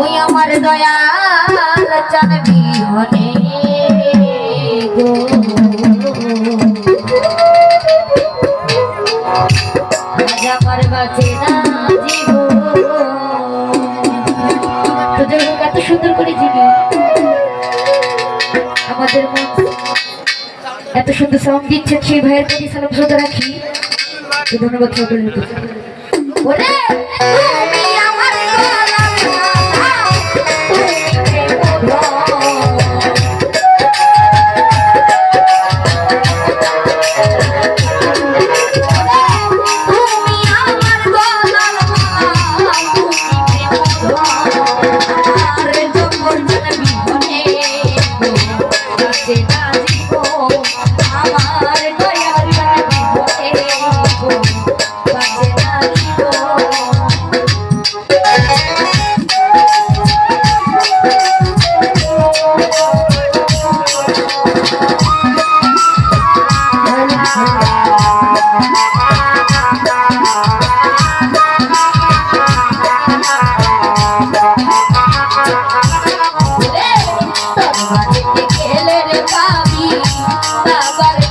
ওই আমার দয়াল চানবি হনে এত সুন্দর করে আমাদের এত সুন্দর সাউন্ড দিচ্ছেন সেই ভাইয়ের প্রতি সালাম শ্রদ্ধা রাখি। ধন্যবাদ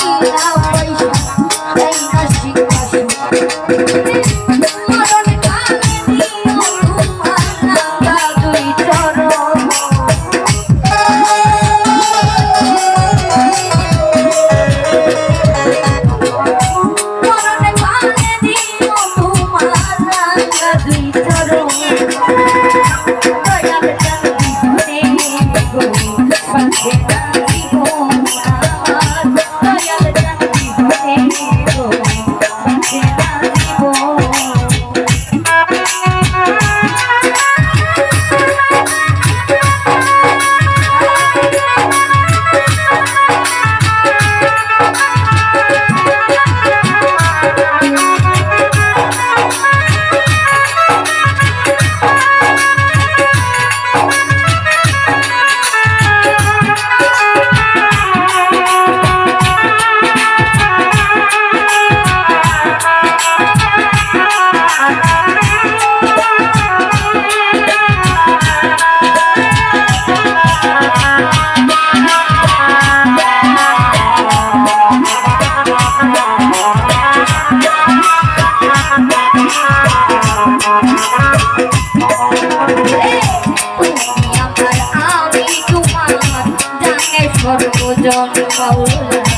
যাওয়াই জল পাউল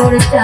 ভোরটা